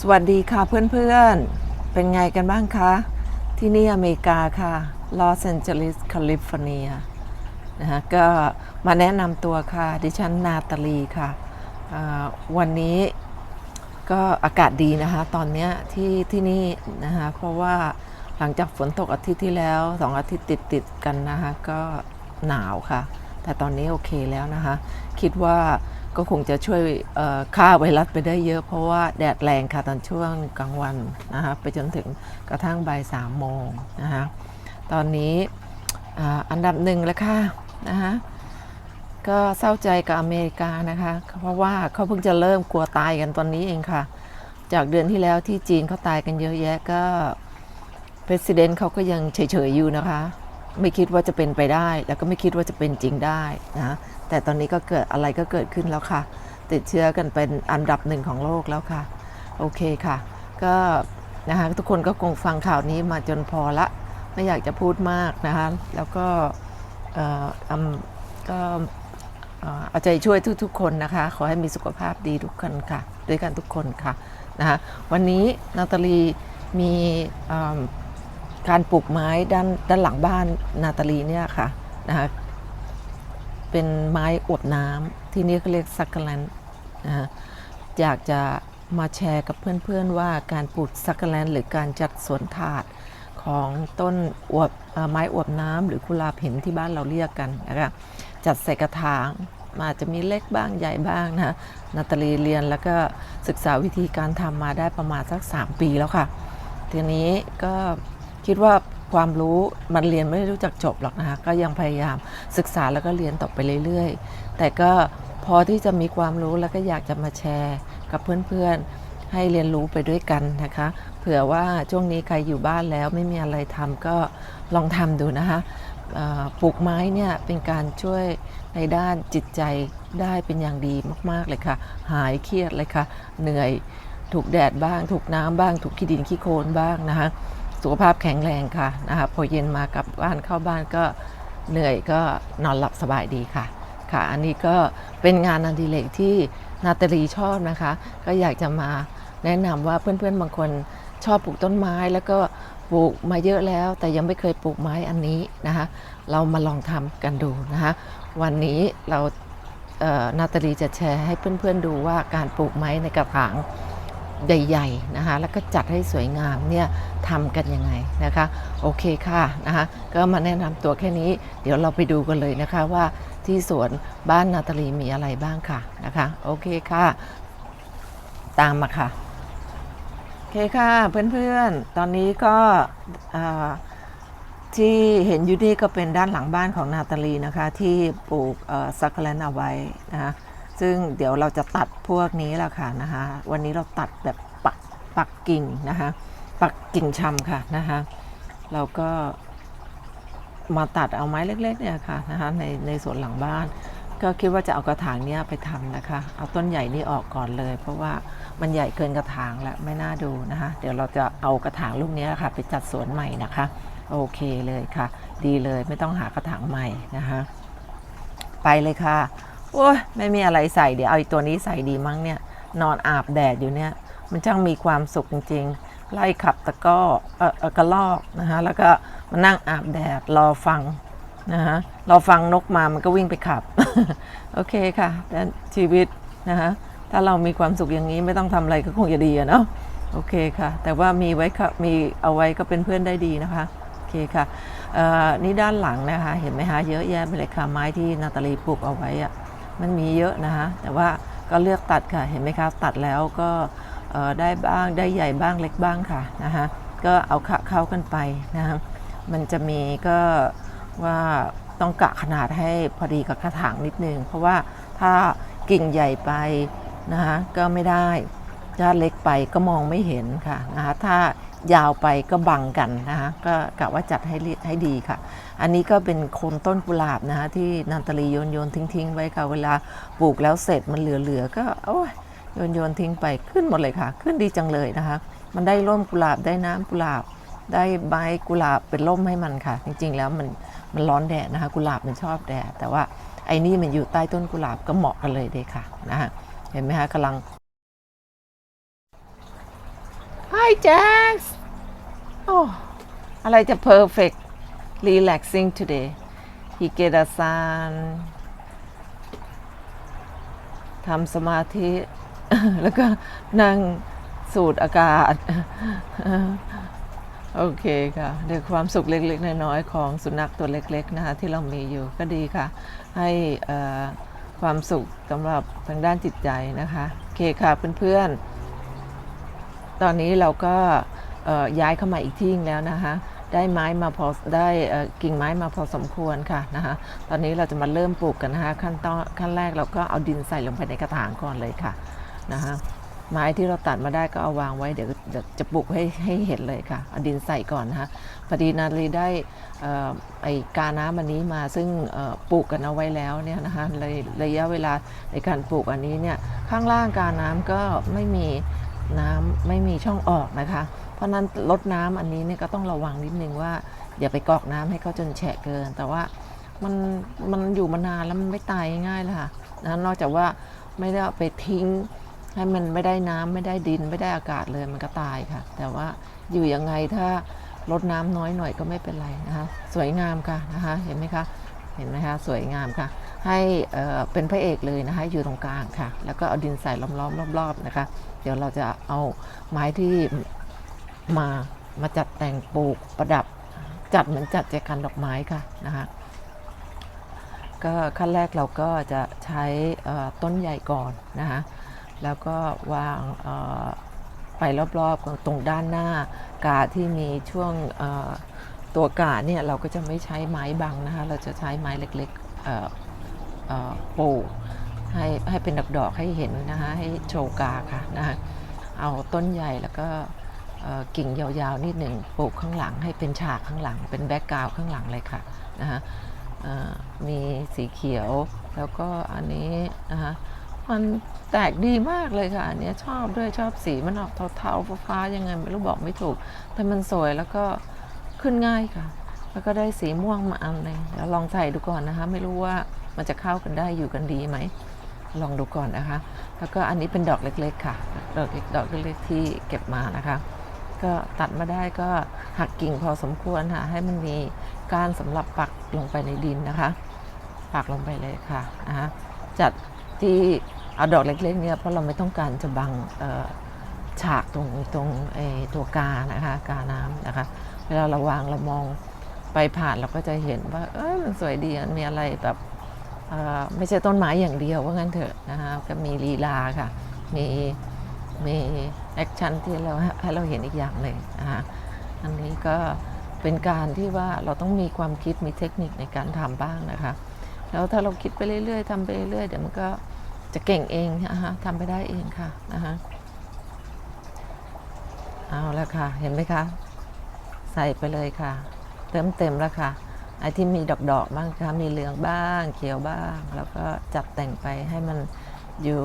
สวัสดีค่ะเพื่อนๆ เป็นไงกันบ้างคะ ที่นี่อเมริกาค่ะลอสแอนเจลิสแคลิฟอร์เนียนะฮะก็มาแนะนำตัวค่ะ ดิฉันนาตาลีค่ะ วันนี้ก็อากาศดีนะคะ ตอนเนี้ยที่ที่นี่นะคะเพราะว่าหลังจากฝนตกอาทิตย์ที่แล้วสองอาทิตย์ติดติดกันนะคะก็หนาวค่ะ แต่ตอนนี้โอเคแล้วนะคะ คิดว่า ก็คงจะช่วยฆ่าไวรัสไปได้เยอะเพราะว่าแดดแรงค่ะตอนช่วงกลางวันนะคะไปจนถึงกระทั่งบ่ายสามโมงนะคะตอนนี้อ,อันดับหนึ่งแล้วค่ะนะคะก็เศร้าใจกับอเมริกานะคะ เพราะว่าเขาเพิ่งจะเริ่มกลัวตายกันตอนนี้เองค่ะ จากเดือนที่แล้วที่จีนเขาตายกันเยอะแยะก็ประธานเขาก็ยังเฉยๆอยู่นะคะ ไม่คิดว่าจะเป็นไปได้ แล้วก็ไม่คิดว่าจะเป็นจริงได้นะ แต่ตอนนี้ก็เกิดอะไรก็เกิดขึ้นแล้วค่ะ ติดเชื้อกันเป็นอันดับหนึ่งของโลกแล้วค่ะ โอเคค่ะ ก็นะคะทุกคนก็คงฟังข่าวนี้มาจนพอละ ไม่อยากจะพูดมากนะคะ แล้วก็เอ่อก็เอาใจช่วยทุกๆ คนนะคะ ขอให้มีสุขภาพดีทุกคนค่ะ ด้วยกันทุกคนค่ะนะคะวันนี้นาตาลีมีการปลูกไม้ด้านด้านหลังบ้านนาตาลีเนี่ยค่ะนะคะ เป็นไม้อวบน้ำที่นี่เขาเรียกซักกแลนนะอยากจะมาแชร์กับเพื่อนๆว่าการปลูกซักกแลนหรือการจัดสวนถาดของต้นอวบไม้อวบน้ำหรือกุลาเห็นที่บ้านเราเรียกกันนะคะจัดใส่กระถางอาจจะมีเล็กบ้างใหญ่บ้างนะนาตาลีเรียนแล้วก็ศึกษาวิธีการทำมาได้ประมาณสัก 3 ปีแล้วค่ะ ทีนี้ก็คิดว่า ความรู้มันเรียนไม่รู้จักจบหรอกนะคะก็ยังพยายามศึกษาแล้วก็เรียนต่อไปเรื่อยๆ แต่ก็พอที่จะมีความรู้แล้วก็อยากจะมาแชร์กับเพื่อนๆ ให้เรียนรู้ไปด้วยกันนะคะ เผื่อว่าช่วงนี้ใครอยู่บ้านแล้วไม่มีอะไรทำก็ลองทำดูนะคะปลูกไม้เนี่ยเป็นการช่วยในด้านจิตใจได้เป็นอย่างดีมากๆเลยค่ะ หายเครียดเลยค่ะ เหนื่อยถูกแดดบ้าง ถูกน้ำบ้าง ถูกขี้ดินขี้โคลนบ้างนะคะ สุขภาพแข็งแรงค่ะนะคะพอเย็นมากลับบ้านเข้าบ้านก็เหนื่อยก็นอนหลับสบายดีค่ะค่ะ อันนี้ก็เป็นงานอดิเรกที่นาตาลีชอบนะคะ ก็อยากจะมาแนะนำว่าเพื่อนๆบางคนชอบปลูกต้นไม้ แล้วก็ปลูกมาเยอะแล้ว แต่ยังไม่เคยปลูกไม้อันนี้นะคะ เรามาลองทำกันดูนะคะ วันนี้เราเอ่อนาตาลีจะแชร์ให้เพื่อนๆดูว่าการปลูกไม้ในกระถาง ใหญ่ๆนะคะแล้วก็จัดให้สวยงามเนี่ยทำกันยังไงนะคะ โอเคค่ะนะคะก็มาแนะนำตัวแค่นี้ เดี๋ยวเราไปดูกันเลยนะคะว่าที่สวนบ้านนาตาลีมีอะไรบ้างค่ะนะคะโอเคค่ะ ตามมาค่ะโอเคค่ะเพื่อนๆ ตอนนี้ก็ที่เห็นอยู่นี่ก็เป็นด้านหลังบ้านของนาตาลีนะคะ ที่ปลูกซักเลนเอาไว้นะคะ ซึ่งเดี๋ยวเราจะตัดพวกนี้แหละค่ะนะคะ วันนี้เราตัดแบบปักปักกิ่งนะคะ ปักกิ่งชำค่ะนะคะเราก็มาตัดเอาไม้เล็กๆเนี่ยค่ะนะคะในในสวนหลังบ้าน ก็คิดว่าจะเอากระถางเนี้ยไปทำนะคะ เอาต้นใหญ่นี่ออกก่อนเลย เพราะว่ามันใหญ่เกินกระถางแล้วไม่น่าดูนะคะ เดี๋ยวเราจะเอากระถางลูกนี้ค่ะ ไปจัดสวนใหม่นะคะ โอเคเลยค่ะ ดีเลยไม่ต้องหากระถางใหม่นะคะ ไปเลยค่ะ โอ้ยไม่มีอะไรใส่เดี๋ยวเอาไอ้ตัวนี้ใส่ดีมั้งเนี่ย นอนอาบแดดอยู่เนี่ย มันช่างมีความสุขจริง ๆ ไล่ขับตะก้อเออเอ่อกระลอกนะคะแล้วก็มานั่งอาบแดดรอฟังนะคะรอฟังนกมามันก็วิ่งไปขับ โอเคค่ะแต่ชีวิตนะคะถ้าเรามีความสุขอย่างนี้ไม่ต้องทำอะไรก็คงจะดีอะเนาะโอเคค่ะ แต่ว่ามีไว้ค่ะมีเอาไว้ก็เป็นเพื่อนได้ดีนะคะโอเคค่ะเอ่อนี่ด้านหลังนะคะ เห็นไหมคะเยอะแยะไปเลยค่ะไม้ที่นาตาลีปลูกเอาไว้อะ มันมีเยอะนะคะแต่ว่าก็เลือกตัดค่ะเห็นไหมคะตัดแล้วก็ได้บ้างได้ใหญ่บ้างเล็กบ้างค่ะนะคะก็เอาขะเข้ากันไปนะคะมันจะมีก็ว่าต้องกะขนาดให้พอดีกับกระถางนิดนึง เพราะว่าถ้ากิ่งใหญ่ไปนะคะก็ไม่ได้ถ้าเล็กไปก็มองไม่เห็นค่ะนะคะถ้า ยาวไปก็บังกันนะคะก็กะว่าจัดให้ให้ดีค่ะ อันนี้ก็เป็นโคนต้นกุหลาบนะคะที่นันตลีโยนโยนทิ้งทิ้งๆ ไว้ค่ะเวลาปลูกแล้วเสร็จมันเหลือๆก็โอ้ยโยนโยนทิ้งไปขึ้นหมดเลยค่ะ ขึ้นดีจังเลยนะคะ มันได้ร่มกุหลาบได้น้ำกุหลาบ ได้ใบกุหลาบเป็นร่มให้มันค่ะ จริงๆ แล้วมันมันร้อนแดดนะคะกุหลาบมันชอบแดดแต่ว่าไอ้นี่มันอยู่ใต้ต้นกุหลาบก็เหมาะกันเลยเด้ค่ะนะคะเห็นไหมคะกำลัง Hi Jax โอ้อะไรจะ perfect relaxing today ฮิเกดาซานทำสมาธิ แล้วก็นั่งสูดอากาศ โอเคค่ะด้วยความสุขเล็ก ๆ น้อยๆของสุนัขตัวเล็ก ๆ นะคะ ที่เรามีอยู่ก็ดีค่ะ ให้ความสุขสำหรับทางด้านจิตใจนะคะ โอเคค่ะเพื่อนๆ ตอนนี้เราก็ ย้ายเข้ามาอีกที่นึงแล้วนะคะ ได้ไม้มาพอได้กิ่งไม้มาพอสมควรค่ะนะคะ ตอนนี้เราจะมาเริ่มปลูกกันนะคะขั้นตอนขั้นแรกเราก็เอาดินใส่ลงไปในกระถางก่อนเลยค่ะนะคะไม้ที่เราตัดมาได้ก็เอาวางไว้เดี๋ยวจะปลูกให้ให้เห็นเลยค่ะเอาดินใส่ก่อนนะคะพอดีนาลีได้เอ่อไอกาน้ำอันนี้มาซึ่งปลูกกันเอาไว้แล้วเนี่ยนะคะระระยะเวลาในการปลูกอันนี้เนี่ยข้างล่างกาน้ำก็ไม่มีน้ำไม่มีช่องออกนะคะ เพราะนั้นลดน้ำอันนี้เนี่ยก็ต้องระวังนิดนึงว่า อย่าไปกอกน้ำให้เขาจนแฉะเกิน แต่ว่ามันมันอยู่มานานแล้วมันไม่ตายง่ายเลยค่ะนะนอกจากว่าไม่ได้ไปทิ้ง ให้มันไม่ได้น้ำไม่ได้ดินไม่ได้อากาศเลยมันก็ตายค่ะ แต่ว่าอยู่ยังไงถ้าลดน้ำน้อยหน่อยก็ไม่เป็นไรนะคะสวยงามค่ะนะคะเห็นไหมคะเห็นไหมคะสวยงามค่ะ ให้เอ่อเป็นพระเอกเลยนะคะอยู่ตรงกลางค่ะ แล้วก็เอาดินใส่ล้อมๆรอบๆนะคะ เดี๋ยวเราจะเอาไม้ที่ มามาจัดแต่งปลูกประดับจัดเหมือนจัดแจกันดอกไม้ค่ะนะคะก็ขั้นแรกเราก็จะใช้ต้นใหญ่ก่อนนะคะแล้วก็วางไปรอบๆตรงด้านหน้ากาที่มีช่วงตัวกาเนี่ยเราก็จะไม่ใช้ไม้บังนะคะเราจะใช้ไม้เล็กๆปลูกให้ให้เป็นดอกๆให้เห็นนะคะให้โชว์กาค่ะนะคะเอาต้นใหญ่แล้วก็ กิ่งยาวๆนิดหนึ่งปลูกข้างหลังให้เป็นฉากข้างหลัง เป็นแบ็กกราวข้างหลังเลยค่ะนะคะมีสีเขียวแล้วก็อันนี้นะคะมันแตกดีมากเลยค่ะ อันนี้ชอบด้วยชอบสีมันออกเทาๆฟ้าๆยังไงไม่รู้บอกไม่ถูก แต่มันสวยแล้วก็ขึ้นง่ายค่ะ แล้วก็ได้สีม่วงมาอันหนึงเดี๋ยวลองใส่ดูก่อนนะคะ ไม่รู้ว่ามันจะเข้ากันได้อยู่กันดีไหมลองดูก่อนนะคะ แล้วก็อันนี้เป็นดอกเล็กๆค่ะ ดอกเล็กดอกเล็กๆที่เก็บมานะคะ ก็ตัดมาได้ก็หักกิ่งพอสมควรค่ะให้มันมีก้านสำหรับปักลงไปในดินนะคะ ปักลงไปเลยค่ะนะคะจัดที่เอาดอกเล็กๆเนี่ยเพราะเราไม่ต้องการจะบังฉากตรงตรงไอ้ตัวกานะคะกาน้ำนะคะ เวลาเราวางเรามองไปผ่านเราก็จะเห็นว่าเออมันสวยดีมันมีอะไรแบบไม่ใช่ต้นไม้อย่างเดียวว่างั้นเถอะนะคะก็มีลีลาค่ะ มี มีแอคชั่นที่เราให้เราเห็นอีกอย่างหนึ่งนะคะอันนี้ก็เป็นการที่ว่าเราต้องมีความคิดมีเทคนิคในการทำบ้างนะคะ แล้วถ้าเราคิดไปเรื่อยๆทำไปเรื่อยๆเดี๋ยวมันก็จะเก่งเองนะคะทำไปได้เองค่ะนะคะเอาละค่ะ เห็นไหมคะ ใส่ไปเลยค่ะ เติมเต็มแล้วค่ะไอ้ที่มีดอกๆบ้างคะมีเหลืองบ้าง เขียวบ้าง แล้วก็จัดแต่งไปให้มันอยู่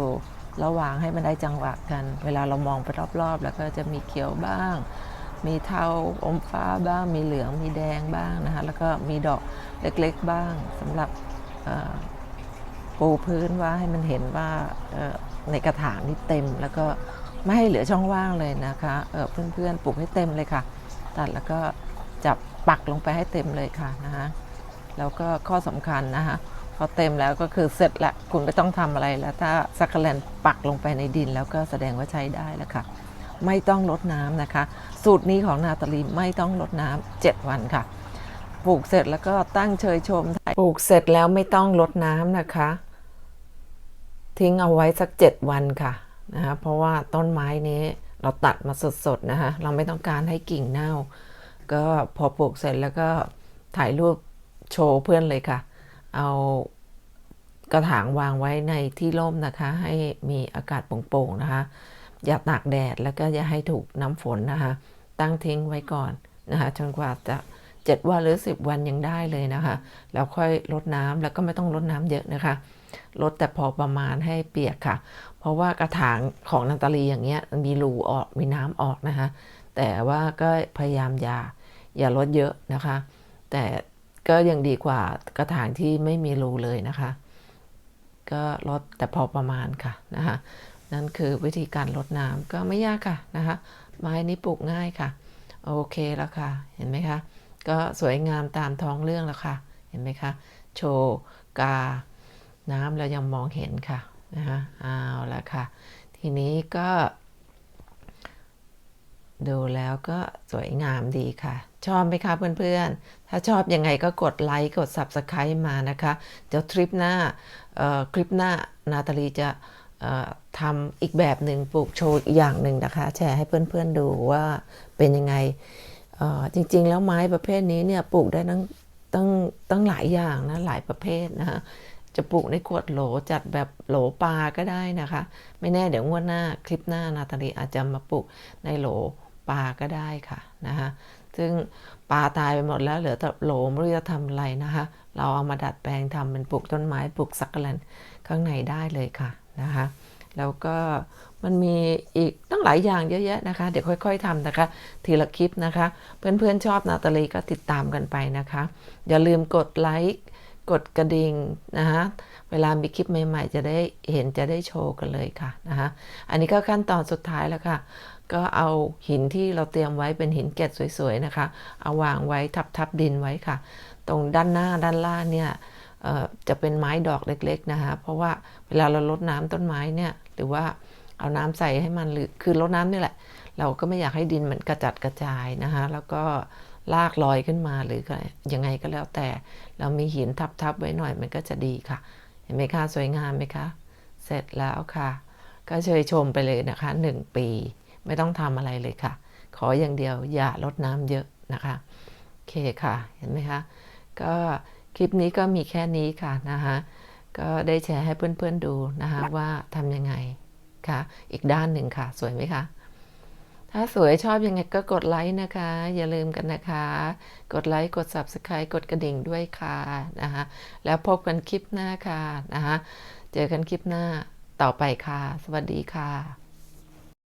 ระหว่างให้มันได้จังหวะกัน เวลาเรามองไปรอบๆ แล้วก็จะมีเขียวบ้าง มีเทาอมฟ้าบ้าง มีเหลือง มีแดงบ้างนะคะแล้วก็มีดอกเล็กๆบ้างสำหรับปูพื้นว่าให้มันเห็นว่าในกระถางนี่เต็ม แล้วก็ไม่ให้เหลือช่องว่างเลยนะคะเเพื่อนๆปลูกให้เต็มเลยค่ะ ตัดแล้วก็จับปักลงไปให้เต็มเลยค่ะนะคะแล้วก็ข้อสำคัญนะคะ อเต็มแล้วก็คือเสร็จละคุณไม่ต้องทำอะไรแล้วถ้าซักแลนปักลงไปในดินแล้วก็แสดงว่าใช้ได้แล้วค่ะ ไม่ต้องลดน้ำนะคะ สูตรนี้ของนาตาลีไม่ต้องลดน้ำ7วันค่ะ ปลูกเสร็จแล้วก็ตั้งเชยชมปลูกเสร็จแล้วไม่ต้องลดน้ำนะคะ ทิ้งเอาไว้สัก 7 วันค่ะนะคะเพราะว่าต้นไม้นี้เราตัดมาสดๆนะคะ เราไม่ต้องการให้กิ่งเน่า ก็พอปลูกเสร็จแล้วก็ถ่ายรูปโชว์เพื่อนเลยค่ะ เอากระถางวางไว้ในที่ร่มนะคะ ให้มีอากาศโปร่งๆนะคะ อย่าตากแดดแล้วก็อย่าให้ถูกน้ำฝนนะคะ ตั้งทิ้งไว้ก่อนนะคะจนกว่าจะเจ็ดวันหรือสิบวันยังได้เลยนะคะ แล้วค่อยลดน้ำแล้วก็ไม่ต้องลดน้ำเยอะนะคะ ลดแต่พอประมาณให้เปียกค่ะ เพราะว่ากระถางของนาตาลีอย่างเงี้ยมีรูออกมีน้ำออกนะคะ แต่ว่าก็พยายามอย่าอย่าลดเยอะนะคะ แต่ ก็ยังดีกว่ากระถางที่ไม่มีรูเลยนะคะ ก็ลดแต่พอประมาณค่ะนะคะนั่นคือวิธีการลดน้ำก็ไม่ยากค่ะนะคะไม้นี้ปลูกง่ายค่ะ โอเคแล้วค่ะ เห็นไหมคะ ก็สวยงามตามท้องเรื่องแล้วค่ะ เห็นไหมคะ โชว์กา น้ำเรายังมองเห็นค่ะนะคะเอาละค่ะ ทีนี้ก็ ดูแล้วก็สวยงามดีค่ะ ชอบไหมคะเพื่อนๆ ถ้าชอบยังไงก็กดไลค์กด Subscribe มานะคะ เดี๋ยวทริปหน้าคลิปหน้านาตาลีจะทำอีกแบบหนึ่งปลูกโชว์อีกอย่างหนึ่งนะคะ แชร์ให้เพื่อนๆดูว่าเป็นยังไงจริงๆ แล้วไม้ประเภทนี้เนี่ยปลูกได้ตั้งตั้งตั้งหลายอย่างนะหลายประเภทนะคะจะปลูกในขวดโหลจัดแบบโหลปลาก็ได้นะคะ ไม่แน่เดี๋ยวงวดหน้าคลิปหน้านาตาลีอาจจะมาปลูกในโหล ปลาก็ได้ค่ะนะคะซึ่งปลาตายไปหมดแล้วเหลือแต่โหลไม่รู้จะทำอะไรนะคะ เราเอามาดัดแปลงทำเป็นปลูกต้นไม้ปลูกสักกะแลนข้างในได้เลยค่ะนะคะแล้วก็มันมีอีกตั้งหลายอย่างเยอะแยะนะคะ เดี๋ยวค่อย ๆทำนะคะ ทีละคลิปนะคะ เพื่อนๆชอบนาตาลีก็ติดตามกันไปนะคะ อย่าลืมกดไลค์กดกระดิ่งนะคะเวลามีคลิปใหม่ ๆ จะได้เห็นจะได้โชว์กันเลยค่ะนะคะอันนี้ก็ขั้นตอนสุดท้ายแล้วค่ะ ก็เอาหินที่เราเตรียมไว้เป็นหินเกล็ดสวยๆนะคะ เอาวางไว้ทับๆดินไว้ค่ะ ตรงด้านหน้าด้านล่างเนี่ยจะเป็นไม้ดอกเล็กๆนะคะ เพราะว่าเวลาเราลดน้ำต้นไม้เนี่ยหรือว่าเอาน้ำใส่ให้มันหรือคือลดน้ำนี่แหละ เราก็ไม่อยากให้ดินมันกระจัดกระจายนะคะ แล้วก็ลากลอยขึ้นมาหรือยังไงก็แล้วแต่ เรามีหินทับๆไว้หน่อยมันก็จะดีค่ะ เห็นไหมคะสวยงามไหมคะ เสร็จแล้วค่ะ ก็เชยชมไปเลยนะคะหนึ่งปี ไม่ต้องทำอะไรเลยค่ะ ขออย่างเดียวอย่าลดน้ำเยอะนะคะโอเคค่ะเห็นไหมคะก็คลิปนี้ก็มีแค่นี้ค่ะนะคะก็ได้แชร์ให้เพื่อนๆดูนะคะว่าทำยังไงค่ะ อีกด้านหนึ่งค่ะ สวยไหมคะถ้าสวยชอบยังไงก็กดไลค์นะคะ อย่าลืมกันนะคะ กดไลค์กด Subscribe กดกระดิ่งด้วยค่ะนะคะแล้วพบกันคลิปหน้าค่ะนะคะเจอกันคลิปหน้าต่อไปค่ะ สวัสดีค่ะ